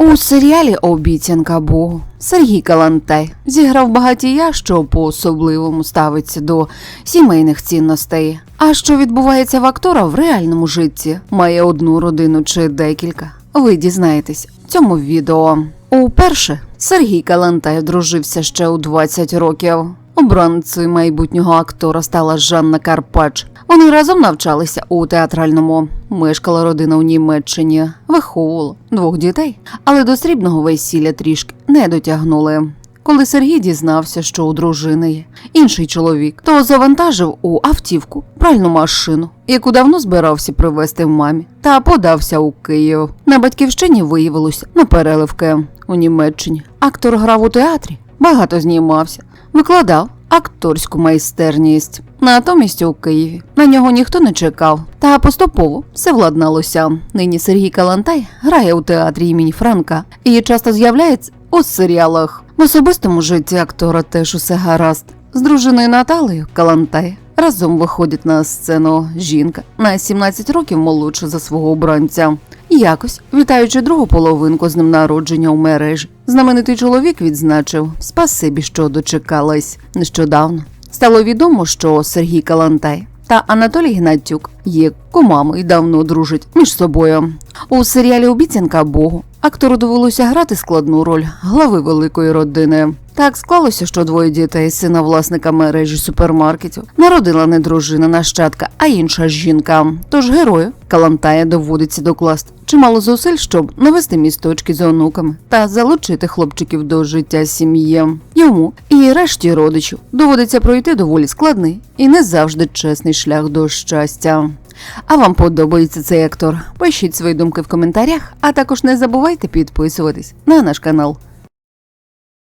У серіалі Обіцянка Богу Сергій Калантай зіграв багатія, що по-особливому ставиться до сімейних цінностей. А що відбувається в актора в реальному житті? Має одну родину чи декілька? Ви дізнаєтесь в цьому відео. Уперше Сергій Калантай одружився ще у 20 років. Обранцею майбутнього актора стала Жанна Карпач. Вони разом навчалися у театральному. Мешкала родина у Німеччині, виховувала двох дітей, але до срібного весілля трішки не дотягнули. Коли Сергій дізнався, що у дружини є інший чоловік, то завантажив у автівку пральну машину, яку давно збирався привезти в мамі, та подався у Київ. На батьківщині виявилося на переливки у Німеччині. Актор грав у театрі, багато знімався, викладав акторську майстерність. Натомість у Києві на нього ніхто не чекав, та поступово все владналося. Нині Сергій Калантай грає у театрі імені Франка і часто з'являється у серіалах. В особистому житті актора теж усе гаразд. З дружиною Наталею Калантай разом виходить на сцену жінка на 17 років молодша за свого обранця. Якось, вітаючи другу половинку з ним народження у мережі, знаменитий чоловік відзначив спасибі, що дочекалась нещодавно. Стало відомо, що Сергій Калантай та Анатолій Гнатюк є кумами і давно дружать між собою. У серіалі Обіцянка Богу актору довелося грати складну роль глави великої родини. Так склалося, що двоє дітей, сина власника мережі супермаркетів, народила не дружина нащадка, а інша жінка. Тож герою Калантая доводиться докласти чимало зусиль, щоб навести місточки з онуками та залучити хлопчиків до життя сім'ї. Йому і решті родичів доводиться пройти доволі складний і не завжди чесний шлях до щастя. А вам подобається цей актор? Пишіть свої думки в коментарях, а також не забувайте підписуватись на наш канал.